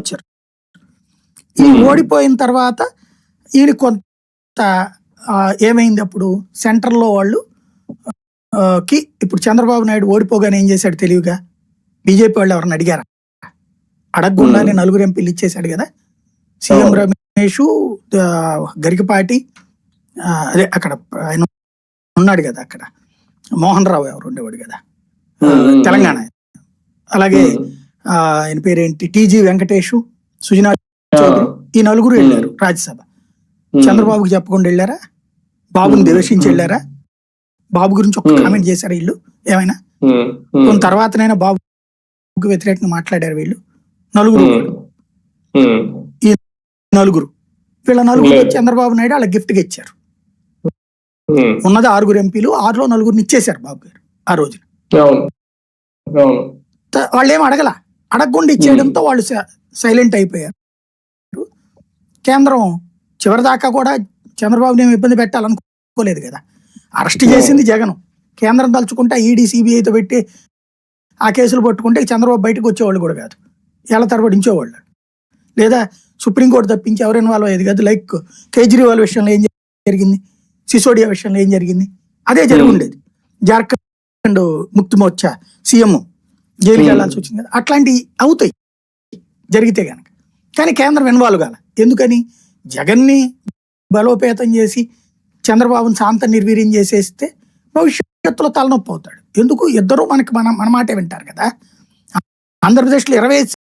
వచ్చారు ఈ ఓడిపోయిన తర్వాత ఈయన కొంత ఏమైంది అప్పుడు? సెంట్రల్లో వాళ్ళు కి ఇప్పుడు చంద్రబాబు నాయుడు ఓడిపోగానే ఏం చేశాడు తెలివిగా? బీజేపీ వాళ్ళు ఎవరిని అడిగారా? అడగకుండానే నలుగురు ఎంపీలు ఇచ్చేశాడు కదా? సీఎం. రమేష్ గరికపాటి అదే అక్కడ ఆయన ఉన్నాడు కదా అక్కడ. మోహన్ రావు ఎవరు ఉండేవాడు కదా. తెలంగాణ అలాగే ఆయన పేరేంటి? టీజీ వెంకటేష్ సుజనా చౌదరి. ఈ నలుగురు వెళ్ళారు రాజ్యసభ. చంద్రబాబుకి చెప్పకుండా వెళ్ళారా? బాబుని ద్వేషించి వెళ్ళారా? బాబు గురించి ఒక. కామెంట్ చేశారు వీళ్ళు? ఏమైనా? కొంత తర్వాతనైనా బాబుకి వ్యతిరేకంగా మాట్లాడారు వీళ్ళు. నలుగురు. నలుగురు. వీళ్ళ నలుగురు. చంద్రబాబు నాయుడు వాళ్ళ గిఫ్ట్గా ఇచ్చారు. ఉన్నది ఆరుగురు ఎంపీలు ఆరులో నలుగురిని ఇచ్చేశారు బాబు గారు ఆ రోజున. వాళ్ళు ఏం అడగల? అడగకుండా ఇచ్చేయడంతో వాళ్ళు సైలెంట్ అయిపోయారు. కేంద్రం చివరిదాకా కూడా చంద్రబాబుని ఏమి ఇబ్బంది పెట్టాలనుకోలేదు కదా. అరెస్ట్ చేసింది జగన్. కేంద్రం తలుచుకుంటే ఈడీ సిబిఐతో పెట్టి ఆ కేసులు పట్టుకుంటే చంద్రబాబు బయటకు వచ్చేవాళ్ళు కూడా కాదు. ఎలా తరబడి ఉంచేవాళ్ళు. లేదా సుప్రీంకోర్టు తప్పించి ఎవరు ఇన్వాల్వ్ అయ్యేది కాదు లైక్ కేజ్రీవాల్ విషయంలో ఏం జరిగింది? సిసోడియా విషయంలో ఏం జరిగింది? అదే జరిగి ఉండేది జార్ఖండ్ ముక్తి మోర్చా సీఎం జైలుకి Hmm. వెళ్ళాల్సి వచ్చింది కదా. అట్లాంటివి అవుతాయి. జరిగితే గనక. కానీ కేంద్రం ఇన్వాల్వ్ కాల. ఎందుకని? జగన్ని బలోపేతం చేసి చంద్రబాబుని శాంత నిర్వీర్యం చేసేస్తే భవిష్యత్తులో తలనొప్పి అవుతాడు. ఎందుకు? ఇద్దరు మనకి మన మన మాటే వింటారు కదా. ఆంధ్రప్రదేశ్లో ఇరవై